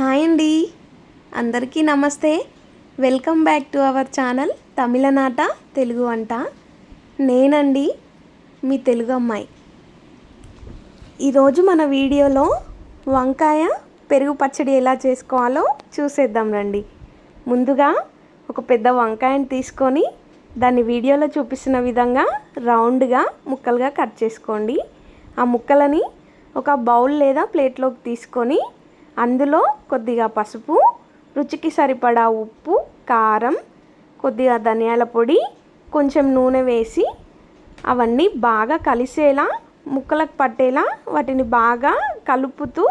Hi అండి. అందరికీ నమస్తే. Welcome back to our channel తమిళనాట తెలుగు వంట నేనండి మీ తెలుగు అమ్మాయి. ఈరోజు మన వీడియోలో వంకాయ పెరుగు పచ్చడి ఎలా చేసుకోవాలో చూసేద్దాం రండి. ముందుగా ఒక పెద్ద వంకాయని తీసుకొని దాన్ని వీడియోలో చూపిస్తున్న విధంగా రౌండ్గా ముక్కలుగా కట్ చేసుకోండి. ఆ ముక్కలని ఒక బౌల్ లేదా ప్లేట్లోకి తీసుకొని అందులో కొద్దిగా పసుపు రుచికి సరిపడా ఉప్పు కారం కొద్దిగా ధనియాల పొడి కొంచెం నూనె వేసి అవన్నీ బాగా కలిసేలా ముక్కలకు పట్టేలా వాటిని బాగా కలుపుతూ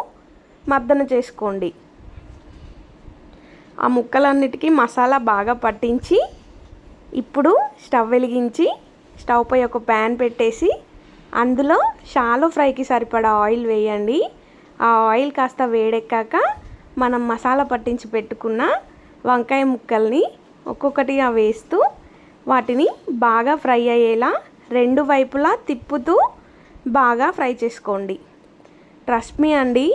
మర్దన చేసుకోండి. ఆ ముక్కలన్నిటికీ మసాలా బాగా పట్టించి ఇప్పుడు స్టవ్ వెలిగించి స్టవ్ పై ఒక ప్యాన్ పెట్టేసి అందులో షాలో ఫ్రైకి సరిపడా ఆయిల్ వేయండి. ఆ ఆయిల్ కాస్త వేడెక్కాక మనం మసాలా పట్టించి పెట్టుకున్న వంకాయ ముక్కల్ని ఒక్కొక్కటిగా వేస్తూ వాటిని బాగా ఫ్రై అయ్యేలా రెండు వైపులా తిప్పుతూ బాగా ఫ్రై చేసుకోండి. ట్రస్ట్ మీ అండి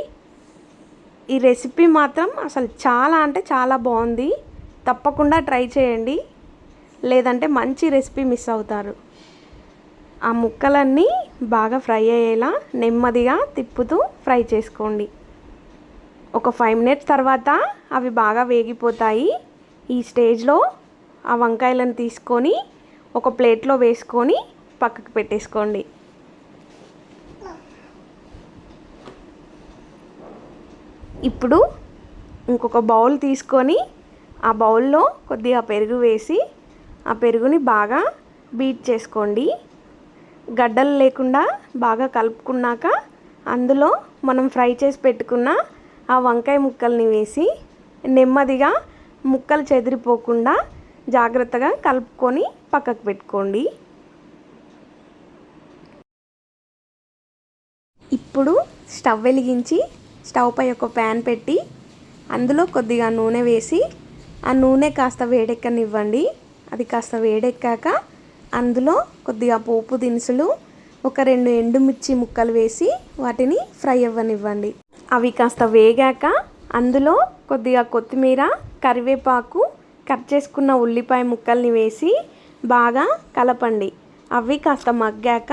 ఈ రెసిపీ మాత్రం అసలు చాలా అంటే చాలా బాగుంది. తప్పకుండా ట్రై చేయండి. లేదంటే మంచి రెసిపీ మిస్ అవుతారు. ఆ ముక్కలన్నీ బాగా ఫ్రై అయ్యేలా నెమ్మదిగా తిప్పుతూ ఫ్రై చేసుకోండి. ఒక ఫైవ్ మినిట్స్ తర్వాత అవి బాగా వేగిపోతాయి. ఈ స్టేజ్లో ఆ వంకాయలను తీసుకొని ఒక ప్లేట్లో వేసుకొని పక్కకు పెట్టేసుకోండి. ఇప్పుడు ఇంకొక బౌల్ తీసుకొని ఆ బౌల్లో కొద్దిగా పెరుగు వేసి ఆ పెరుగుని బాగా బీట్ చేసుకోండి. గడ్డలు లేకుండా బాగా కలుపుకున్నాక అందులో మనం ఫ్రై చేసి పెట్టుకున్న ఆ వంకాయ ముక్కల్ని వేసి నెమ్మదిగా ముక్కలు చెదిరిపోకుండా జాగ్రత్తగా కలుపుకొని పక్కకు పెట్టుకోండి. ఇప్పుడు స్టవ్ వెలిగించి స్టవ్ పై ఒక ప్యాన్ పెట్టి అందులో కొద్దిగా నూనె వేసి ఆ నూనె కాస్త వేడెక్కనివ్వండి. అది కాస్త వేడెక్కాక అందులో కొద్దిగా పోపు దినుసులు ఒక రెండు ఎండుమిర్చి ముక్కలు వేసి వాటిని ఫ్రై అవ్వనివ్వండి. అవి కాస్త వేగాక అందులో కొద్దిగా కొత్తిమీర కరివేపాకు కట్ చేసుకున్న ఉల్లిపాయ ముక్కల్ని వేసి బాగా కలపండి. అవి కాస్త మగ్గాక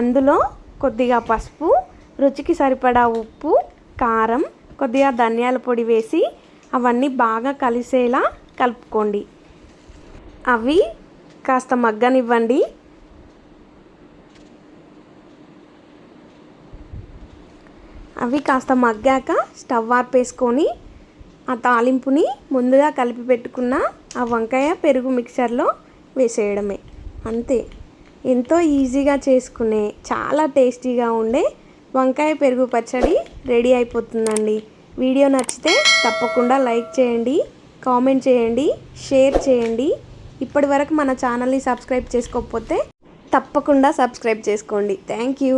అందులో కొద్దిగా పసుపు రుచికి సరిపడా ఉప్పు కారం కొద్దిగా ధనియాల పొడి వేసి అవన్నీ బాగా కలిసేలా కలుపుకోండి. అవి కాస్త మగ్గనివ్వండి. అవి కాస్త మగ్గాక స్టవ్ ఆర్పేసుకొని ఆ తాలింపుని ముందుగా కలిపి పెట్టుకున్న ఆ వంకాయ పెరుగు మిక్చర్లో వేసేయడమే. అంతే. ఎంతో ఈజీగా చేసుకునే చాలా టేస్టీగా ఉండే వంకాయ పెరుగు పచ్చడి రెడీ అయిపోతుందండి. వీడియో నచ్చితే తప్పకుండా లైక్ చేయండి కామెంట్ చేయండి షేర్ చేయండి. ఇప్పటి వరకు మన ఛానల్ని సబ్స్క్రైబ్ చేసుకోకపోతే తప్పకుండా సబ్స్క్రైబ్ చేసుకోండి. Thank you.